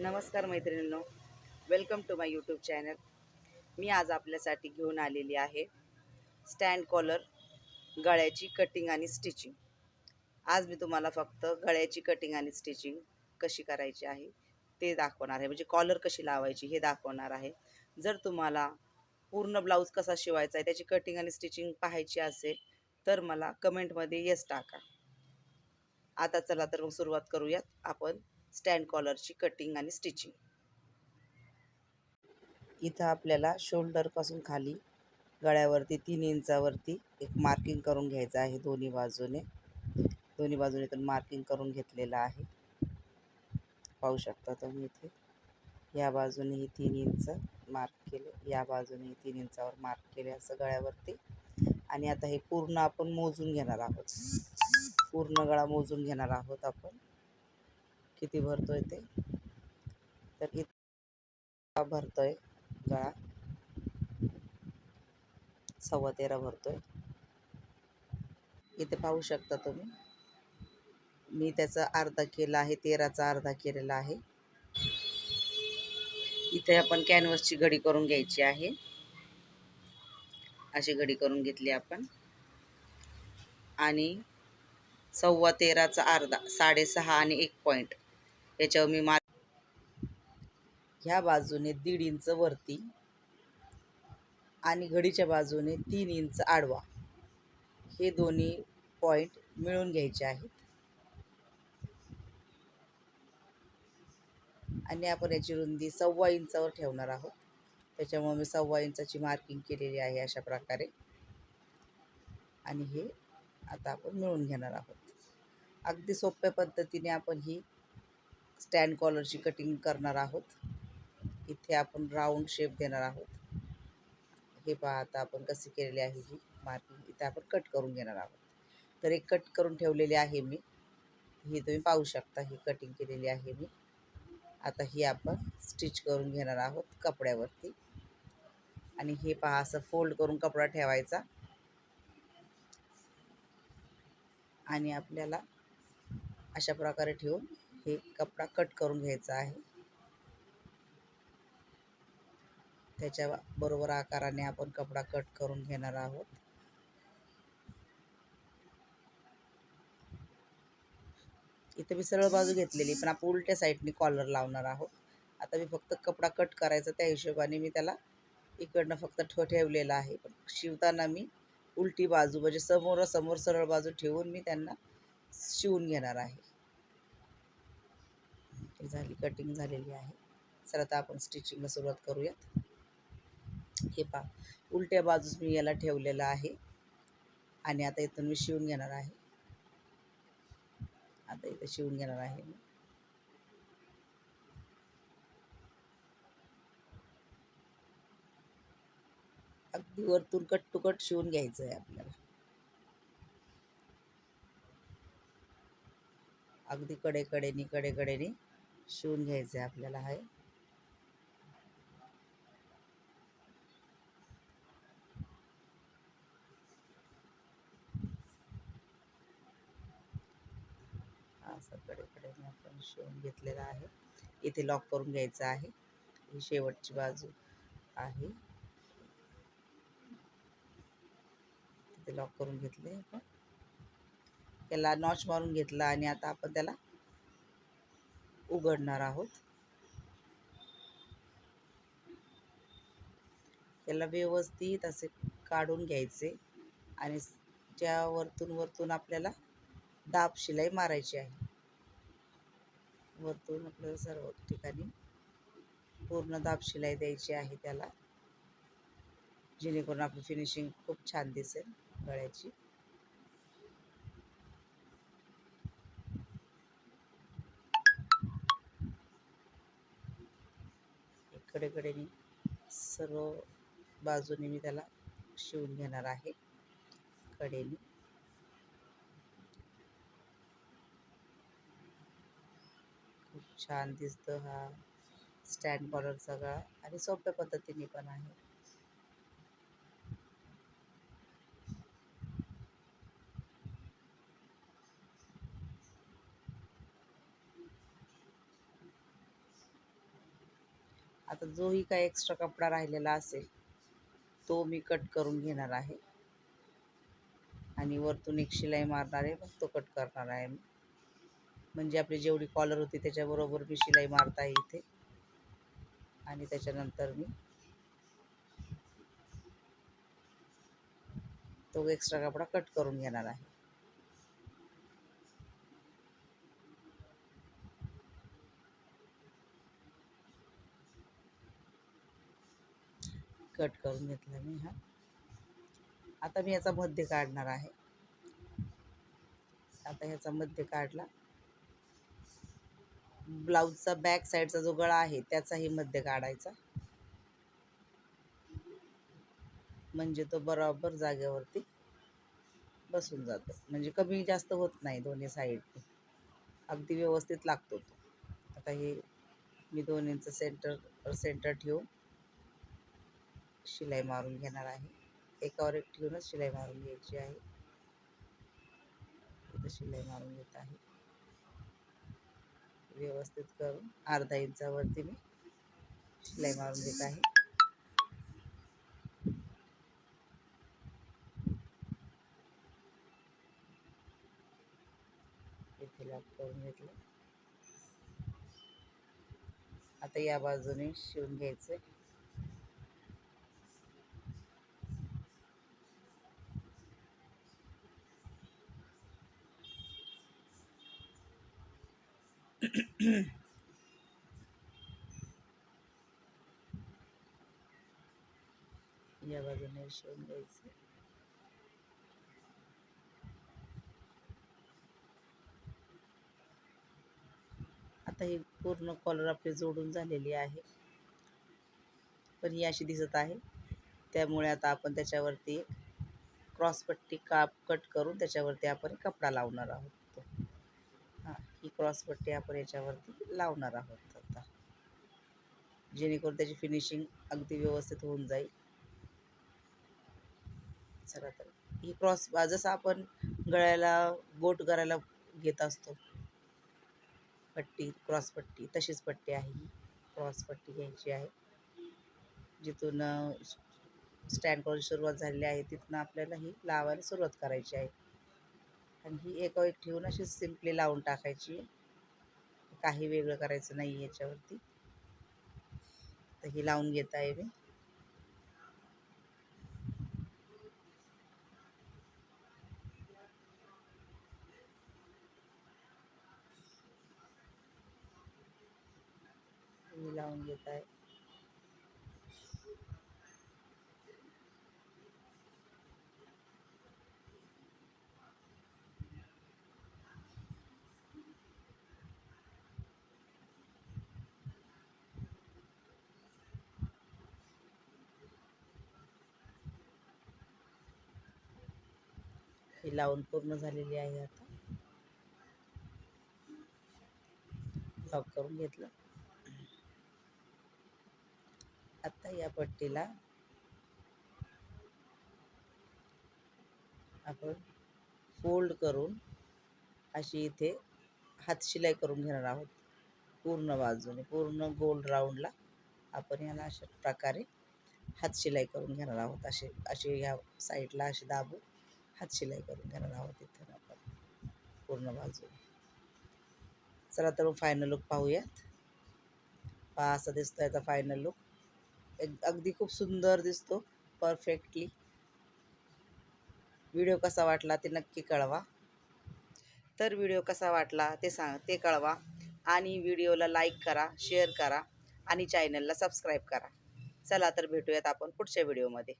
नमस्कार मैत्रिणींनो. Welcome to my YouTube channel मी आज आपल्यासाठी घेऊन आलेली आहे स्टँड कॉलर गळ्याची कटिंग आणि स्टिचिंग आज मी तुम्हाला फक्त गळ्याची कटिंग आणि स्टिचिंग कशी करायची आहे ते दाखवणार आहे. म्हणजे कॉलर कशी लावायची हे दाखवणार आहे. जर तुम्हाला पूर्ण ब्लाऊज कसा शिवायचा आहे त्याची कटिंग आणि स्टिचिंग पाहायची असेल तर मला कमेंटमध्ये येस टाका. आता चला तर मग सुरुवात करूयात आपण. स्टँड कॉलरची कटिंग आणि स्टिचिंग. इथं आपल्याला शोल्डरपासून खाली गळ्यावरती तीन इंचावरती एक मार्किंग करून घ्यायचं आहे दोन्ही बाजूने. दोन्ही बाजूने तर मार्किंग करून घेतलेलं आहे. पाहू शकता तुम्ही इथे. या बाजूनेही तीन इंच मार्क केले या बाजूनेही तीन इंचावर मार्क केले असं गळ्यावरती. आणि आता हे पूर्ण आपण मोजून घेणार आहोत. पूर्ण गळा मोजून घेणार आहोत आपण. किती भरतोय ते? तर इतका भरतोय गळा. सव्वा तेरा भरतोय. इथे पाहू शकता तुम्ही. मी त्याचा अर्धा केला आहे तेराचा अर्धा केलेला आहे. इथे आपण कॅनव्हसची घडी करून घ्यायची आहे. अशी घडी करून घेतली आपण. आणि सव्वा तेराचा अर्धा साडेसहा आणि एक पॉईंट याच्यावर मी मार ह्या बाजूने दीड इंच वरती आणि घडीच्या बाजूने तीन इंच आडवा. हे दोन्ही पॉईंट मिळून घ्यायचे आहेत. आणि आपण याची रुंदी सव्वा इंचावर ठेवणार आहोत. त्याच्यामुळे मी सव्वा इंचाची मार्किंग केलेली आहे अशा प्रकारे. आणि हे आता आपण मिळून घेणार आहोत. अगदी सोप्या पद्धतीने आपण ही स्टँड कॉलरची कटिंग करणार आहोत. इथे आपण राऊंड शेप देणार आहोत. हे पहा आता आपण कसे केलेली आहे ही मार्किंग इथे आपण कट करून घेणार आहोत. तर एक कट करून ठेवलेली आहे मी. ही तुम्ही पाहू शकता ही कटिंग केलेली आहे मी. आता ही आपण स्टिच करून घेणार आहोत कपड्यावरती. आणि हे पहा असं फोल्ड करून कपडा ठेवायचा. आणि आपल्याला अशा प्रकारे ठेवून हे कपडा कट करून घ्यायचा आहे. त्याच्या बरोबर आकाराने आपण कपडा कट करून घेणार आहोत. इथं मी सरळ बाजू घेतलेली पण आपण उलट्या साईडने कॉलर लावणार आहोत. आता मी फक्त कपडा कट करायचा त्या हिशोबाने मी त्याला इकडनं फक्त ठो ठेवलेला आहे. पण शिवताना मी उलटी बाजू म्हणजे समोरासमोर सरळ बाजू ठेवून मी त्यांना शिवून घेणार आहे. ही झाली कटिंग झालेली आहे. सर आता आपण स्टिचिंगला सुरुवात करूयात. हे पा उलट्या बाजूस मी याला ठेवलेलं आहे. आणि आता इथून मी शिवून घेणार आहे. आता इथं शिवून घेणार आहे मी. अगदी वरतून कट टू कट शिवून घ्यायचं आहे आपल्याला. अगदी कडे कडेनी कडे कडेनी शिवून घ्यायचं आहे आपल्याला आहे असं कडेकडे आपण शिवून घेतलेला आहे. इथे लॉक करून घ्यायचं आहे. ही शेवटची बाजू आहे. इथे लॉक करून घेतले आपण. त्याला नॉच मारून घेतला आणि आता आपण त्याला उघडणार आहोत. त्याला व्यवस्थित असे काढून घ्यायचे आणि त्या वरतून वरतून आपल्याला दाब शिलाई मारायची आहे वरतून आपल्याला सर्व ठिकाणी पूर्ण दाब शिलाई द्यायची आहे त्याला. जेणेकरून आपली फिनिशिंग खूप छान दिसेल गळ्याची. इकडे सर्व बाजूने मी त्याला शिवून घेणार आहे. कडेने. खूप छान दिसतं हा. स्टँड कॉलरचा गळा आणि सोप्या पद्धतीने पण आहे. आता जोही काय एक्स्ट्रा कपडा राहिलेला असेल तो मी कट करून घेणार आहे. आणि वरतून एक शिलाई मारणार आहे मग तो कट करणार आहे मी. म्हणजे आपली जेवढी कॉलर होती त्याच्याबरोबर मी शिलाई मारत आहे इथे. आणि त्याच्यानंतर मी तो एक्स्ट्रा कपडा कट करून घेणार आहे. कट करून घेतला मी हा. आता मी याचा मध्य काढणार आहे. आता ह्याचा मध्य काढला. ब्लाऊजचा बॅक साईडचा जो गळा आहे त्याचाही मध्य काढायचा. म्हणजे तो बरोबर जागेवरती बसून जातो. म्हणजे कमी जास्त होत नाही दोन्ही साईडने. अगदी व्यवस्थित लागतो तो. आता हे मी दोन्हींचं सेंटर सेंटर ठेवून शिलाई मारून घेणार आहे. एकावर एक ठेवूनच शिलाई मारून घ्यायची आहे. इथं शिलाई मारून घेत आहे. व्यवस्थित करून अर्धा इंचावरती मी शिलाई मारून घेत आहे. इथे लॉक करून घेतलं. आता या बाजूने शिवून घ्यायचं या बाजूने शिवून घ्यायचं. आता ही पूर्ण कॉलर आपली जोडून झालेली आहे. पण ही अशी दिसत आहे. त्यामुळे आता आपण त्याच्यावरती क्रॉसपट्टी काप कट करून त्याच्यावरती आपण कपडा लावणार आहोत. ही ही क्रॉसपट्टी आपण याच्यावरती लावणार आहोत आता. जेणेकरून त्याची फिनिशिंग अगदी व्यवस्थित होऊन जाईल. चला तर. ही क्रॉस जसं आपण गळ्याला बोट करायला घेत असतो. पट्टी क्रॉस पट्टी तशीच पट्टी आहे ही. क्रॉस पट्टी घ्यायची आहे. जिथून स्टँड करून सुरुवात झालेली आहे तिथून आपल्याला ही लावायला सुरुवात करायची आहे. आणि ही एका एक ठेवून अशी सिम्पली लावून टाकायची. काही वेगळं करायचं नाही याच्यावरती. तर ही लावून घेत आहे मी. लावून घेत आहे. ही लावून पूर्ण झालेली आहे आता. लॉक करून घेतलं. आता या पट्टीला आपण फोल्ड करून अशी इथे हात शिलाई करून घेणार आहोत. पूर्ण बाजूने पूर्ण गोल राऊंडला आपण याला अशा प्रकारे हात शिलाई करून घेणार आहोत. असे असे ह्या साईडला असे दाबून. हात शिलाई करून घेणार आहोत इथं आपण. पूर्ण बाजू. चला तर मग फायनल लुक पाहूयात. पहा असा दिसतो याचा फायनल लुक एक अगदी खूप सुंदर दिसतो. परफेक्टली व्हिडिओ कसा वाटला ते नक्की कळवा. तर व्हिडिओ कसा वाटला ते सांग ते कळवा. आणि व्हिडिओला लाईक करा शेअर करा. आणि चॅनलला सबस्क्राईब करा. चला तर भेटूयात आपण पुढच्या व्हिडिओमध्ये